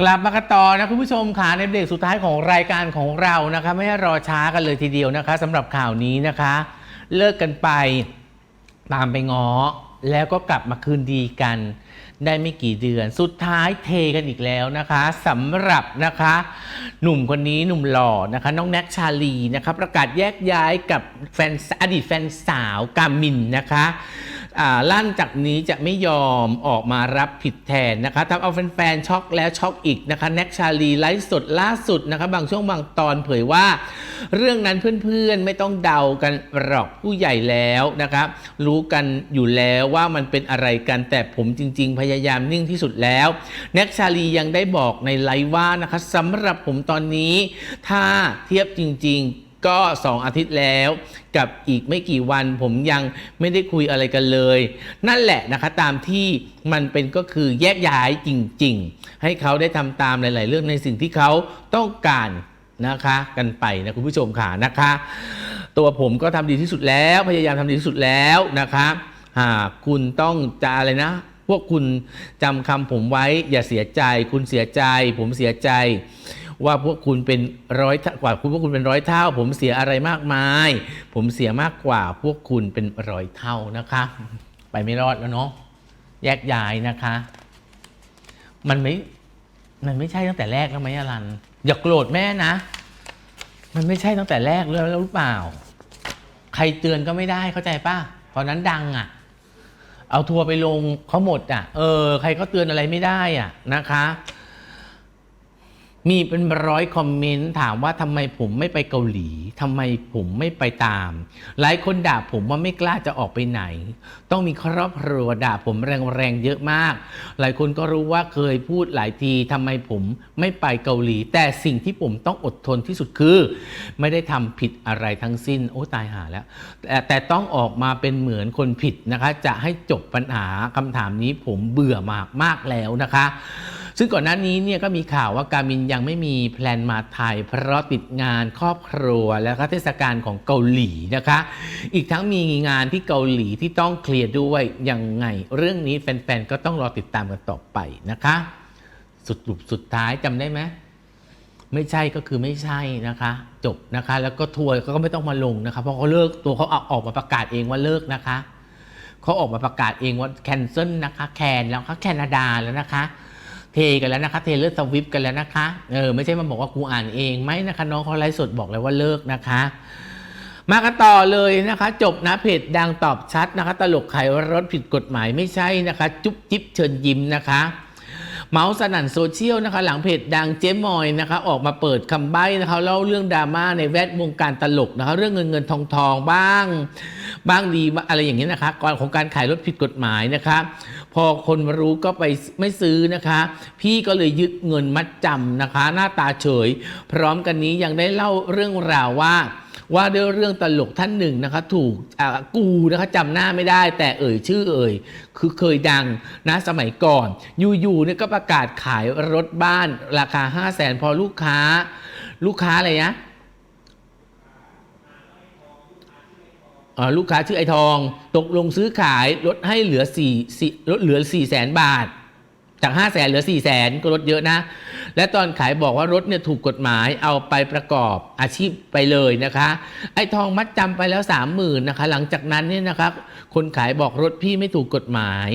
กลับมากันต่อนะคุณผู้ชมค่ะในเบรกสุดท้ายของรายการของเรานะคะไม่ให้รอช้ากันเลยทีเดียวนะคะสำหรับข่าวนี้นะคะ เลิกกันไปตามไปง้อ แล้วก็กลับมาคืนดีกัน ได้ไม่กี่เดือน สุดท้ายเทกันอีกแล้วนะคะสำหรับนะคะ หนุ่มคนนี้หนุ่มหล่อนะคะ น้องแน็กชาลีนะคะ ประกาศแยกย้ายกับแฟนอดีตแฟนสาวกามินนะคะ ลั่นจากนี้จะไม่ยอมออกมารับผิดแทนนะคะทำเอาแฟนๆช็อกแล้วช็อกอีกนะคะแน็กชาลีไลฟ์สดล่าสุดนะคะบางช่วงบางตอนเผยว่า เรื่องนั้นเพื่อนๆไม่ต้องเดากันหรอกผู้ใหญ่แล้วนะครับรู้กันอยู่แล้วว่ามันเป็นอะไรกันแต่ผมจริง ๆ พยายามนิ่งที่สุดแล้วแน็กชาลียังได้บอกในไลฟ์ว่านะคะสำหรับผมตอนนี้ถ้าเทียบจริง ๆ ก็ 2 อาทิตย์แล้วกับอีกไม่กี่วันผมยังไม่ได้คุยอะไรกันเลย นั่นแหละนะคะตามที่มันเป็นก็คือแยกย้ายจริง ๆ ให้เขาได้ทำตามหลาย ๆ เรื่องในสิ่งที่เขาต้องการนะคะกันไปนะคุณผู้ชมค่ะนะคะ ตัวผมก็ทำดีที่สุดแล้วพยายามทำดีที่สุดแล้วนะคะหากคุณต้องจะอะไรนะ พวกคุณจำคำผมไว้อย่าเสียใจ คุณเสียใจ ผมเสียใจ ว่าพวกคุณเป็นร้อยกว่าคุณพวกคุณเป็นร้อยเท่า ผมเสียอะไรมากมาย ผมเสียมากกว่าพวกคุณเป็นร้อยเท่านะคะ ไปไม่รอดแล้วเนาะแยกย้ายนะคะ มันไม่มันไม่ใช่ตั้งแต่แรกแล้วไหมอลันอย่าโกรธแม่นะ มันไม่ใช่ตั้งแต่แรกแล้วหรือเปล่า ใครเตือนก็ไม่ได้เข้าใจป่ะตอนนั้นดังอะ เอาทัวร์ไปลงเขาหมดอะ เออ ใครก็เตือนอะไรไม่ได้อะนะคะ มีเป็นร้อยคอมเมนต์ถามว่าทำไมผมไม่ไปเกาหลีทำไมผมไม่ไปตาม หลายคนด่าผมว่าไม่กล้าจะออกไปไหน ต้องมีครอบครัวด่าผมแรงๆเยอะมาก หลายคนก็รู้ว่าเคยพูดหลายทีทำไมผมไม่ไปเกาหลี แต่สิ่งที่ผมต้องอดทนที่สุดคือ ไม่ได้ทำผิดอะไรทั้งสิ้น โอ้ตายหาแล้วแต่แต่ต้องออกมาเป็นเหมือนคนผิดนะคะ จะให้จบปัญหาคำถามนี้ผมเบื่อมากมากแล้วนะคะ ซึ่งก่อนหน้านี้เนี่ยก็มีข่าวว่าการมินยังไม่มีแพลนมาไทย เพราะติดงานครอบครัวและก็เทศกาลของเกาหลีนะคะ อีกทั้งมีงานที่เกาหลีที่ต้องเคลียร์ด้วยยังไง เรื่องนี้แฟนๆก็ต้องรอติดตามกันต่อไปนะคะ สุดสุดท้ายจำได้ไหมไม่ใช่ก็คือไม่ใช่นะคะ จบนะคะ แล้วก็ทัวร์ก็ไม่ต้องมาลงนะคะ เพราะเขาเลิกตัวเขาเอาออกมาประกาศเองว่าเลิกนะคะเขาออกมาประกาศเองว่าแคนเซิลนะคะ แคนแล้วก็แคนาดาแล้วนะคะ เทกันแล้วนะคะเทเลอร์สวิฟกันแล้วนะคะเออไม่ใช่มาบอกว่ากูอ่านเองไหมนะคะน้องเขาไลฟ์สดบอกเลยว่าเลิกนะคะ มากันต่อเลยนะคะ จบนะเพจดังตอบชัดนะคะ ตลกขายรถผิดกฎหมายไม่ใช่นะคะ จุ๊บจิ๊บเชิญยิ้มนะคะเมาส์สนั่นโซเชียลนะคะ หลังเพจดังเจ๊มอยนะคะ ออกมาเปิดคำใบ้นะคะเล่าเรื่องดราม่าในแวดวงการตลกนะคะ เรื่องเงินเงินทองทองบ้าง บ้างดีอะไรอย่างนี้นะคะก่อนของการขายรถผิดกฎหมายนะคะ อคนรู้ก็ไปไม่ซื้อนะคะ พี่ก็เลยยึดเงินมัดจำนะคะ หน้าตาเฉย พร้อมกันนี้ยังได้เล่าเรื่องราวว่าว่าด้วยเรื่องตลกท่านหนึ่งนะคะ ถูกกูนะคะจำหน้าไม่ได้ แต่เอ่ยชื่อเอ่ย คือเคยดังนะสมัยก่อน อยู่ๆเนี่ยก็ประกาศขายรถบ้านราคา 5 0 0แสนพอลูกค้า ลูกค้าอะไรนะอ่า ลูกค้าชื่อไอทอง ตกลงซื้อขายลดให้เหลือ4 4ลดเหลือ4 0 0แสนบาท จาก5 0 0แสนเหลือ4 0 0แสนก็ลดเยอะนะ และตอนขายบอกว่ารถเนี่ยถูกกฎหมายเอาไปประกอบอาชีพไปเลยนะคะ ไอ้ทองมัดจำไปแล้ว 30,000นะคะ หลังจากนั้นเนี่ยนะคะคนขายบอกรถพี่ไม่ถูกกฎหมาย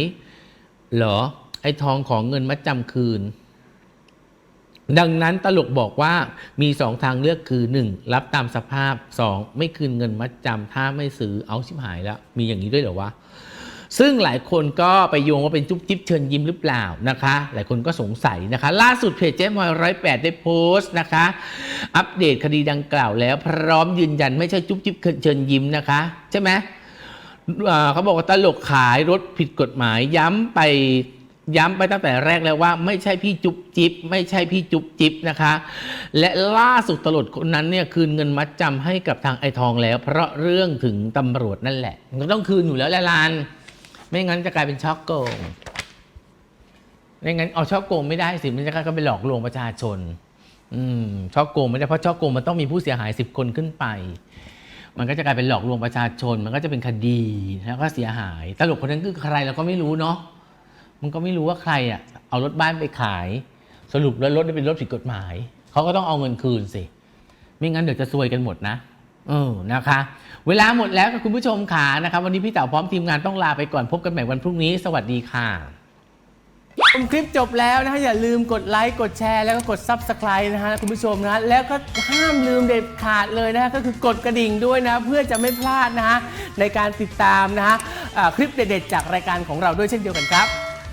เหรอไอ้ทองของเงินมัดจำคืน ดังนั้นตลกบอกว่ามีสองทางเลือกคือ 1. รับตามสภาพ 2. ไม่คืนเงินมัดจำถ้าไม่ซื้อเอาชิบหายแล้ว มีอย่างนี้ด้วยเหรอวะซึ่งหลายคนก็ไปโยงว่าเป็นจุ๊บจิ๊บเชิญยิ้มหรือเปล่านะคะ หลายคนก็สงสัยนะคะ ล่าสุดเพจเจ๊มอยร้อยแปดได้โพสต์นะคะ อัปเดตคดีดังกล่าวแล้วพร้อมยืนยันไม่ใช่จุ๊บจิ๊บเชิญยิ้มนะคะ ใช่ไหมเขาบอกว่าตลกขายรถผิดกฎหมายย้ำไป ย้ำไปตั้งแต่แรกแล้วว่าไม่ใช่พี่จุ๊บจิ๊บไม่ใช่พี่จุ๊บจิ๊บนะคะ และล่าสุดตลกคนนั้นเนี่ยคืนเงินมัดจำให้กับทางไอทองแล้ว เพราะเรื่องถึงตำรวจนั่นแหละมันต้องคืนอยู่แล้วแหละลาน ไม่งั้นจะกลายเป็นช็อกโกงไม่งั้นเอาช็อกโกงไม่ได้สิมันจะกลายเป็นหลอกลวงประชาชน อืมช็อกโกงไม่ได้เพราะช็อกโกงมันต้องมีผู้เสียหายสิบคนขึ้นไปมันก็จะกลายเป็นหลอกลวงประชาชน มันก็จะเป็นคดีแล้วก็เสียหาย ตลกคนนั้นคือใครเราก็ไม่รู้เนาะ มันก็ไม่รู้ว่าใครอะเอารถบ้านไปขาย สรุปแล้วรถนี่เป็นรถผิดกฎหมาย เขาก็ต้องเอาเงินคืนสิ ไม่งั้นเดี๋ยวจะซวยกันหมดนะเออนะคะ เวลาหมดแล้วค่ะคุณผู้ชมขานะครับ วันนี้พี่เต๋าพร้อมทีมงานต้องลาไปก่อนพบกันใหม่วันพรุ่งนี้ สวัสดีค่ะชมคลิปจบแล้วนะฮะอย่าลืมกดไลค์กดแชร์แล้วก็กด Subscribe นะฮะคุณผู้ชมนะแล้วก็ห้ามลืมเด็ดขาดเลยนะฮะก็คือกดกระดิ่งด้วยนะ เพื่อจะไม่พลาดนะฮะในการติดตามนะฮะคลิปเด็ดๆจากรายการของเราด้วยเช่นเดียวกันครับ